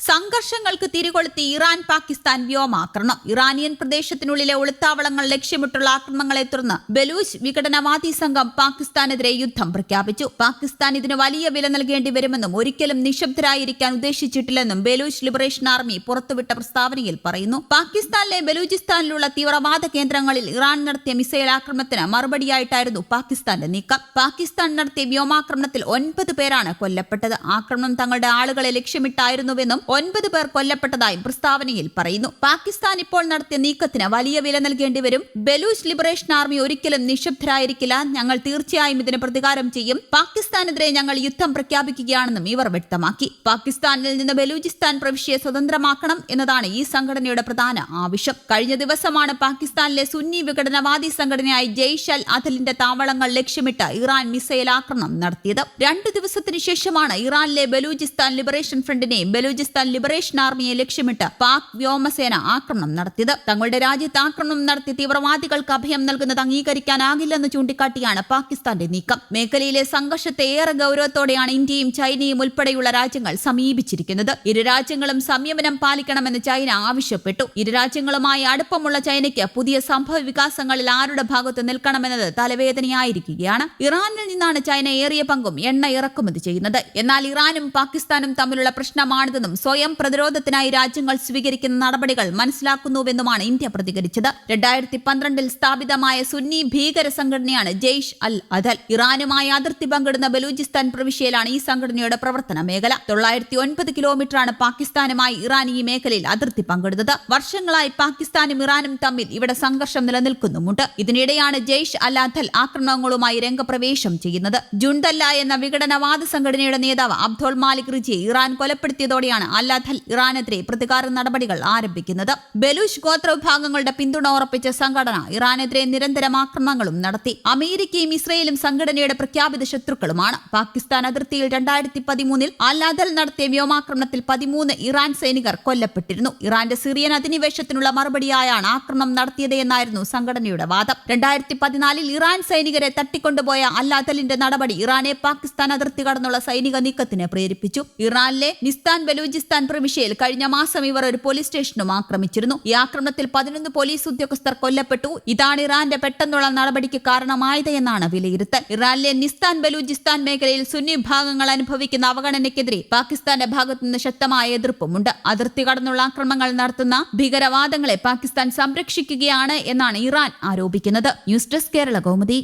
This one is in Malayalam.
സംഘർഷങ്ങൾക്ക് തിരികൊളുത്തി ഇറാൻ പാകിസ്ഥാൻ വ്യോമാക്രമണം. ഇറാനിയൻ പ്രദേശത്തിനുള്ളിലെ ഒളിത്താവളങ്ങൾ ലക്ഷ്യമിട്ടുള്ള ആക്രമണങ്ങളെ തുടർന്ന് ബലൂച്ച് വിഘടനവാദി സംഘം പാകിസ്ഥാനെതിരെ യുദ്ധം പ്രഖ്യാപിച്ചു. പാകിസ്ഥാൻ ഇതിന് വലിയ വില നൽകേണ്ടി വരുമെന്നും ഒരിക്കലും നിശബ്ദരായിരിക്കാൻ ഉദ്ദേശിച്ചിട്ടില്ലെന്നും ബലൂച്ച് ലിബറേഷൻ ആർമി പുറത്തുവിട്ട പ്രസ്താവനയിൽ പറയുന്നു. പാകിസ്ഥാനിലെ ബലൂചിസ്ഥാനിലുള്ള തീവ്രവാദ കേന്ദ്രങ്ങളിൽ ഇറാൻ നടത്തിയ മിസൈൽ ആക്രമണത്തിന് മറുപടിയായിട്ടായിരുന്നു പാകിസ്ഥാന്റെ നീക്കം. പാകിസ്ഥാൻ നടത്തിയ വ്യോമാക്രമണത്തിൽ ഒൻപത് പേരാണ് കൊല്ലപ്പെട്ടത്. ആക്രമണം തങ്ങളുടെ ആളുകളെ ലക്ഷ്യമിട്ടായിരുന്നുവെന്നും ഒൻപത് പേർ കൊല്ലപ്പെട്ടതായും പ്രസ്താവനയിൽ പറയുന്നു. പാകിസ്ഥാൻ ഇപ്പോൾ നടത്തിയ നീക്കത്തിന് വലിയ വില നൽകേണ്ടി വരും. ബലൂച്ച് ലിബറേഷൻ ആർമി ഒരിക്കലും നിശബ്ദരായിരിക്കില്ല. ഞങ്ങൾ തീർച്ചയായും ഇതിന് പ്രതികാരം ചെയ്യും. പാകിസ്ഥാനെതിരെ ഞങ്ങൾ യുദ്ധം പ്രഖ്യാപിക്കുകയാണെന്നും ഇവർ വ്യക്തമാക്കി. പാകിസ്ഥാനിൽ നിന്ന് ബലൂചിസ്ഥാൻ പ്രവിശ്യയെ സ്വതന്ത്രമാക്കണം എന്നതാണ് ഈ സംഘടനയുടെ പ്രധാന ആവശ്യം. കഴിഞ്ഞ ദിവസമാണ് പാകിസ്ഥാനിലെ സുന്നി വിഘടനവാദി സംഘടനയായ ജെയ്ഷ് അൽ താവളങ്ങൾ ലക്ഷ്യമിട്ട് ഇറാൻ മിസൈൽ ആക്രമണം നടത്തിയത്. രണ്ടു ദിവസത്തിനു ശേഷമാണ് ഇറാനിലെ ബലൂചിസ്ഥാൻ ലിബറേഷൻ ഫ്രണ്ടിനെ ബലൂചിസ്ഥാൻ ലിബറേഷൻ ആർമിയെ ലക്ഷ്യമിട്ട് പാക് വ്യോമസേന ആക്രമണം നടത്തിയത്. തങ്ങളുടെ രാജ്യത്ത് ആക്രമണം നടത്തി തീവ്രവാദികൾക്ക് അഭയം നൽകുന്നത് അംഗീകരിക്കാനാകില്ലെന്ന് ചൂണ്ടിക്കാട്ടിയാണ് പാകിസ്ഥാന്റെ നീക്കം. മേഖലയിലെ സംഘർഷത്തെ ഏറെ ഗൗരവത്തോടെയാണ് ഇന്ത്യയും ചൈനയും ഉൾപ്പെടെയുള്ള രാജ്യങ്ങൾ സമീപിച്ചിരിക്കുന്നത്. ഇരു രാജ്യങ്ങളും സംയമനം പാലിക്കണമെന്ന് ചൈന ആവശ്യപ്പെട്ടു. ഇരു രാജ്യങ്ങളുമായി അടുപ്പമുള്ള ചൈനയ്ക്ക് പുതിയ സംഭവ വികാസങ്ങളിൽ ആരുടെ ഭാഗത്ത് നിൽക്കണമെന്നത് തലവേദനയായിരിക്കുകയാണ്. ഇറാനിൽ നിന്നാണ് ചൈന ഏറിയ പങ്കും എണ്ണ ഇറക്കുമതി ചെയ്യുന്നത്. എന്നാൽ ഇറാനും പാകിസ്ഥാനും തമ്മിലുള്ള പ്രശ്നമാണിതെന്നും സ്വയം പ്രതിരോധത്തിനായി രാജ്യങ്ങൾ സ്വീകരിക്കുന്ന നടപടികൾ മനസ്സിലാക്കുന്നുവെന്നുമാണ് ഇന്ത്യ പ്രതികരിച്ചത്. രണ്ടായിരത്തി പന്ത്രണ്ടിൽ സ്ഥാപിതമായ സുന്നി ഭീകര സംഘടനയാണ് ജെയ്ഷ് അൽ അദൽ. ഇറാനുമായി അതിർത്തി പങ്കിടുന്ന ബലൂചിസ്ഥാൻ പ്രവിശ്യയിലാണ് ഈ സംഘടനയുടെ പ്രവർത്തന മേഖല. തൊള്ളായിരത്തി ഒൻപത് കിലോമീറ്ററാണ് പാകിസ്ഥാനുമായി ഇറാൻ ഈ മേഖലയിൽ അതിർത്തി പങ്കിടുന്നത്. വർഷങ്ങളായി പാകിസ്ഥാനും ഇറാനും തമ്മിൽ ഇവിടെ സംഘർഷം നിലനിൽക്കുന്നുമുണ്ട്. ഇതിനിടെയാണ് ജെയ്ഷ് അൽ അദൽ ആക്രമണങ്ങളുമായി രംഗപ്രവേശം ചെയ്യുന്നത്. ജുണ്ടല്ല എന്ന വിഘടനവാദ സംഘടനയുടെ നേതാവ് അബ്ദുൾ മാലിക് റിജിയെ ഇറാൻ കൊലപ്പെടുത്തിയതോടെയാണ് അദൽ ഇറാനെതിരെ പ്രതികാര നടപടികൾ ആരംഭിക്കുന്നത്. ബലൂഷ് ഗോത്ര വിഭാഗങ്ങളുടെ പിന്തുണ ഉറപ്പിച്ച സംഘടന ഇറാനെതിരെ നിരന്തരം ആക്രമണങ്ങളും നടത്തി. അമേരിക്കയും ഇസ്രയേലും സംഘടനയുടെ പ്രഖ്യാപിത ശത്രുക്കളുമാണ്. പാകിസ്ഥാൻ അതിർത്തിയിൽ രണ്ടായിരത്തി പതിമൂന്നിൽ അല്ലാഥൽ നടത്തിയ വ്യോമാക്രമണത്തിൽ പതിമൂന്ന് ഇറാൻ സൈനികർ കൊല്ലപ്പെട്ടിരുന്നു. ഇറാന്റെ സിറിയൻ അധിനിവേശത്തിനുള്ള മറുപടിയായാണ് ആക്രമണം നടത്തിയത് എന്നായിരുന്നു സംഘടനയുടെ വാദം. രണ്ടായിരത്തി പതിനാലിൽ ഇറാൻ സൈനികരെ തട്ടിക്കൊണ്ടുപോയ അല്ലാദലിന്റെ നടപടി ഇറാനെ പാകിസ്ഥാൻ അതിർത്തി കടന്നുള്ള സൈനിക നീക്കത്തിന് പ്രേരിപ്പിച്ചു. ഇറാനിലെ നിസ്താൻ ബലൂചിസ്ഥാൻ പ്രവിശ്യയിൽ കഴിഞ്ഞ മാസം ഇവർ ഒരു പോലീസ് സ്റ്റേഷനും ആക്രമിച്ചിരുന്നു. ഈ ആക്രമണത്തിൽ പതിനൊന്ന് പോലീസ് ഉദ്യോഗസ്ഥർ കൊല്ലപ്പെട്ടു. ഇതാണ് ഇറാന്റെ പെട്ടെന്നുള്ള നടപടിക്ക് കാരണമായത് എന്നാണ് വിലയിരുത്തൽ. ഇറാനിലെ നിസ്താൻ ബലൂചിസ്ഥാൻ മേഖലയിൽ സുന്നി വിഭാഗങ്ങൾ അനുഭവിക്കുന്ന അവഗണനയ്ക്കെതിരെ പാകിസ്ഥാന്റെ ഭാഗത്തുനിന്ന് ശക്തമായ എതിർപ്പുമുണ്ട്. അതിർത്തി കടന്നുള്ള ആക്രമണങ്ങൾ നടത്തുന്ന ഭീകരവാദങ്ങളെ പാകിസ്ഥാൻ സംരക്ഷിക്കുകയാണ് എന്നാണ് ഇറാൻ ആരോപിക്കുന്നത്. News desk Kerala Kaumudi.